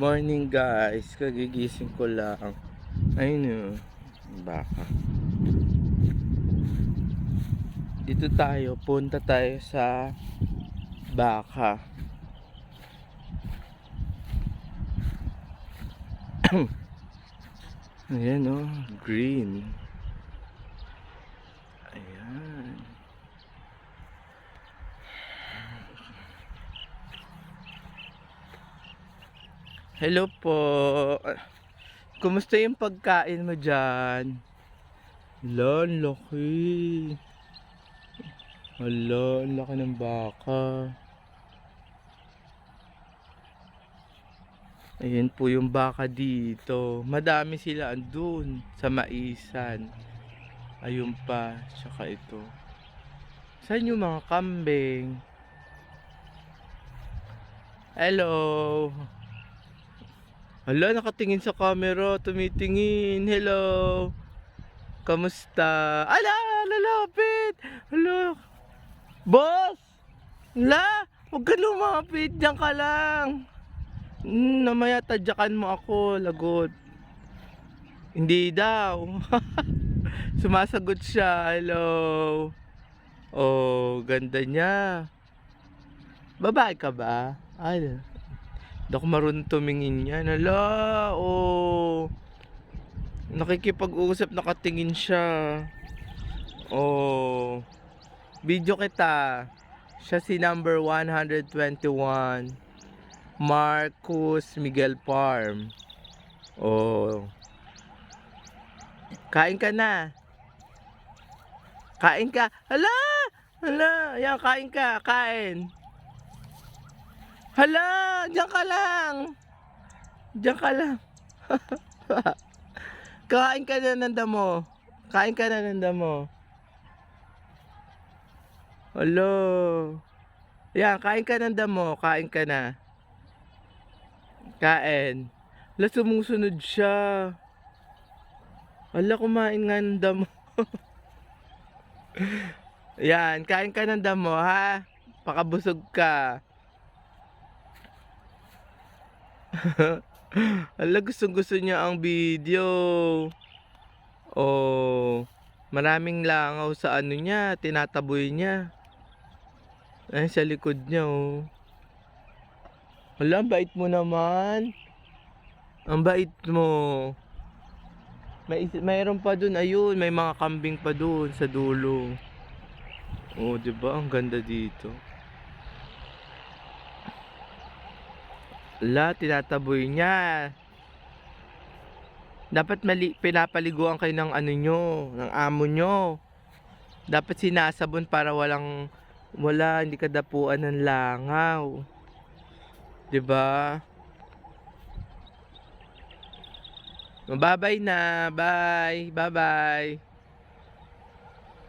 Morning guys, kagigising ko lang. Ayun yun, baka. Dito tayo, punta tayo sa baka. Ayan o, green. Ayan. Hello po. Kumusta yung pagkain mo dyan? Hala, laki. Hala, laki ng baka. Ayan po yung baka dito. Madami sila andun sa maisan. Ayun pa, tsaka ito. Saan yung mga kambing? Hello. Hala, nakatingin sa camera, tumitingin. Hello. Kamusta? Ala, lalapit. Hala. Boss! Hala, huwag ka lumapit. Diyan ka lang. Hmm, namaya tadyakan mo ako, lagot. Hindi daw. Sumasagot siya. Hello. Oh, ganda niya. Babae ka ba? Ay, hindi ako marunong tumingin yan. Hala, oh. Nakikipag-usap, nakatingin siya. Oh. Video kita. Siya si number 121. Marcus Miguel Farm. Oh. Kain ka na. Kain ka. Hala! Hala! Yan, kain ka. Kain. Hala! Diyan ka lang. Diyan ka lang. Kain ka na ng damo. Kain ka na ng damo. Hala. Yan, kain ka ng damo. Kain ka na. Kain. Hala, sumusunod siya. Hala, kumain nga ng damo. Yan, kain ka ng damo, ha? Pakabusog ka. Hala, gustong gusto niya ang video. Oh, maraming langaw sa ano niya, tinataboy niya. Ay, sa likod niya, oh. Ang bait mo naman. Ang bait mo. May, mayroon pa dun, ayun, may mga kambing pa dun sa dulo. Oh, 'di ba? Ang ganda dito. La, tinataboy niya. Dapat mali, pinapaliguan kayo ng ano nyo, ng amo nyo. Dapat sinasabon para walang, wala, hindi kadapuan ng langaw. ba? Bye-bye na. Bye. Bye-bye.